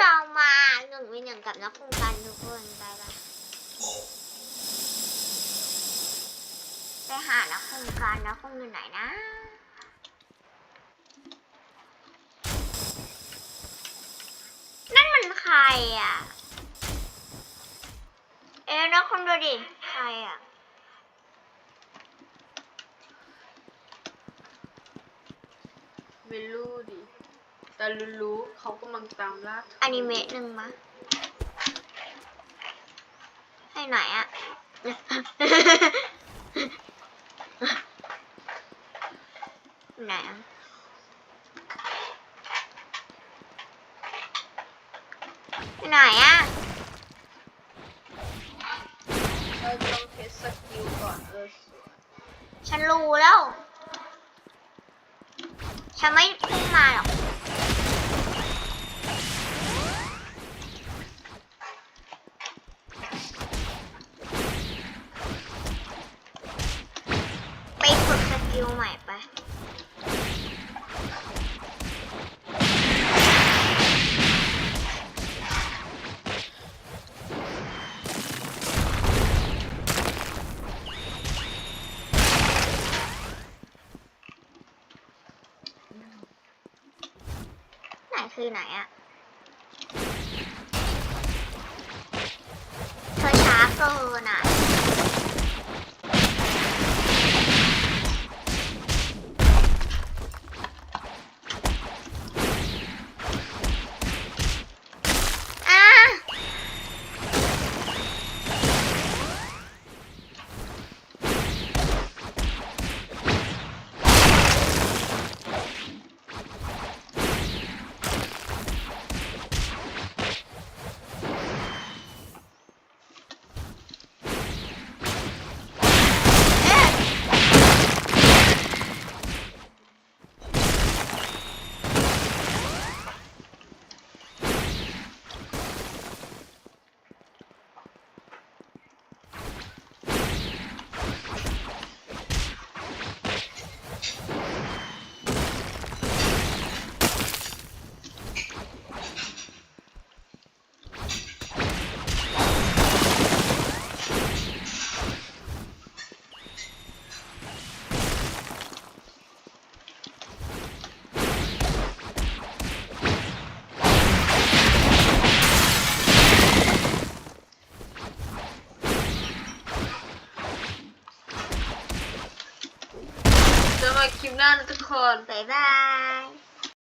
เรามาหนึ่งวิหนึ่งกับนักคงการทุกคนไปปะไปหานักคงการนักคงอยู่ไหนนะนั่นมันใครอะ เอ๊ะนักคนดูดิใครอะไม่รู้ดิ แต่รู้ๆเขากำลังตามล่าเธอนิเมะหนึ่งมะให้ไหนอยอะ ไหนอะไหนอะเราต้องเทสสกิลก่อนเออสวยฉันรู้แล้ว ฉันไม่พุ่งมาหรอก ไปฝึกสกิ ลใหม่ไปไหนคือไหนอะเธอช้าเกินอะ จอกันใหม่คลิปหน้านะทุกคน บ๊ายบาย